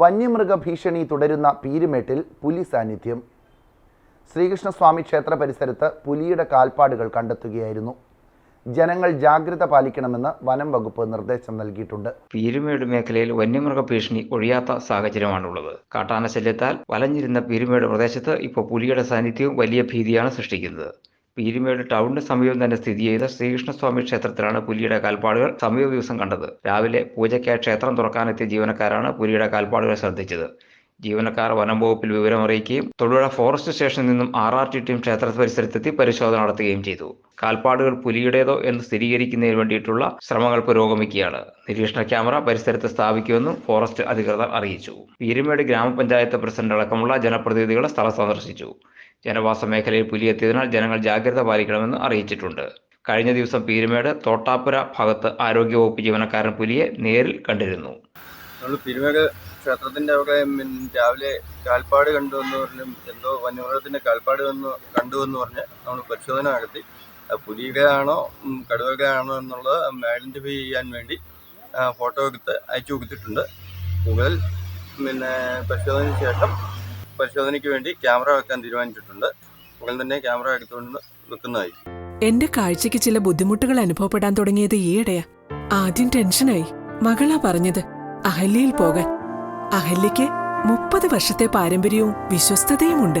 വന്യമൃഗ ഭീഷണി തുടരുന്ന പീരുമേട്ടിൽ പുലി സാന്നിധ്യം. ശ്രീകൃഷ്ണസ്വാമി ക്ഷേത്ര പരിസരത്ത് പുലിയുടെ കാൽപ്പാടുകൾ കണ്ടെത്തുകയായിരുന്നു. ജനങ്ങൾ ജാഗ്രത പാലിക്കണമെന്ന് വനം വകുപ്പ് നിർദ്ദേശം നൽകിയിട്ടുണ്ട്. പീരുമേട് മേഖലയിൽ വന്യമൃഗ ഭീഷണി ഒഴിയാത്ത സാഹചര്യമാണുള്ളത്. കാട്ടാന ശല്യത്താൽ വലഞ്ഞിരുന്ന പീരുമേട് പ്രദേശത്ത് ഇപ്പോൾ പുലിയുടെ സാന്നിധ്യവും വലിയ ഭീതിയാണ് സൃഷ്ടിക്കുന്നത്. പീരുമേട് ടൗണിന് സമീപം തന്നെ സ്ഥിതി ചെയ്ത ശ്രീകൃഷ്ണസ്വാമി ക്ഷേത്രത്തിലാണ് പുലിയുടെ കാൽപ്പാടുകൾ സമീപ ദിവസം കണ്ടത്. രാവിലെ പൂജയ്ക്കായി ക്ഷേത്രം തുറക്കാനെത്തിയ ജീവനക്കാരാണ് പുലിയുടെ കാൽപ്പാടുകൾ ശ്രദ്ധിച്ചത്. ജീവനക്കാർ വനം വകുപ്പിൽ വിവരമറിയിക്കുകയും തൊടുപുഴ ഫോറസ്റ്റ് സ്റ്റേഷനിൽ നിന്നും ആർ ആർ ടി ടീം ക്ഷേത്ര പരിസരത്തെത്തി പരിശോധന നടത്തുകയും ചെയ്തു. കാൽപ്പാടുകൾ പുലിയുടേതോ എന്ന് സ്ഥിരീകരിക്കുന്നതിന് വേണ്ടിയിട്ടുള്ള ശ്രമങ്ങൾ പുരോഗമിക്കുകയാണ്. നിരീക്ഷണ ക്യാമറ പരിസരത്ത് സ്ഥാപിക്കുമെന്നും ഫോറസ്റ്റ് അധികൃതർ അറിയിച്ചു. പീരുമേട് ഗ്രാമപഞ്ചായത്ത് പ്രസിഡന്റ് അടക്കമുള്ള ജനപ്രതിനിധികൾ സ്ഥലം സന്ദർശിച്ചു. ജനവാസ മേഖലയിൽ പുലിയെത്തിയതിനാൽ ജനങ്ങൾ ജാഗ്രത പാലിക്കണമെന്ന് അറിയിച്ചിട്ടുണ്ട്. കഴിഞ്ഞ ദിവസം പീരുമേട് തോട്ടാപ്പുര ഭാഗത്ത് ആരോഗ്യവകുപ്പ് ജീവനക്കാരൻ പുലിയെ നേരിൽ കണ്ടിരുന്നു. നമ്മൾ പീരുമേട് ക്ഷേത്രത്തിന്റെ അവിടെ രാവിലെ കാൽപ്പാട് കണ്ടു എന്ന് പറഞ്ഞു എന്തോ വന്യമൃഗത്തിന്റെ കാൽപ്പാട് കണ്ടു എന്ന് പറഞ്ഞ് നമ്മൾ പരിശോധന നടത്തി. അത് പുലിയുടെ ആണോ ഉം, കടുവയുടെ ആണോ എന്നുള്ളത് ഐഡന്റിഫൈ ചെയ്യാൻ വേണ്ടി ഫോട്ടോ എടുത്ത് അയച്ചു കൊടുത്തിട്ടുണ്ട്. കൂടുതൽ പിന്നെ പരിശോധനയ്ക്ക് ശേഷം പരിശോധനയ്ക്ക് വേണ്ടി ക്യാമറ വെക്കാൻ തീരുമാനിച്ചിട്ടുണ്ട്. ഉടൻ തന്നെ ക്യാമറ എടുത്തുകൊണ്ട് വെക്കുന്നതായി എന്റെ കാഴ്ചക്ക് ചില ബുദ്ധിമുട്ടുകൾ അനുഭവപ്പെടാൻ തുടങ്ങിയത് ഈയിടെയാ. ആദ്യം ടെൻഷനായി. മകളാ പറഞ്ഞത് അഹല്യയിൽ പോകാൻ. അഹല്യയ്ക്ക് മുപ്പത് വർഷത്തെ പാരമ്പര്യവും വിശ്വസ്തതയുമുണ്ട്.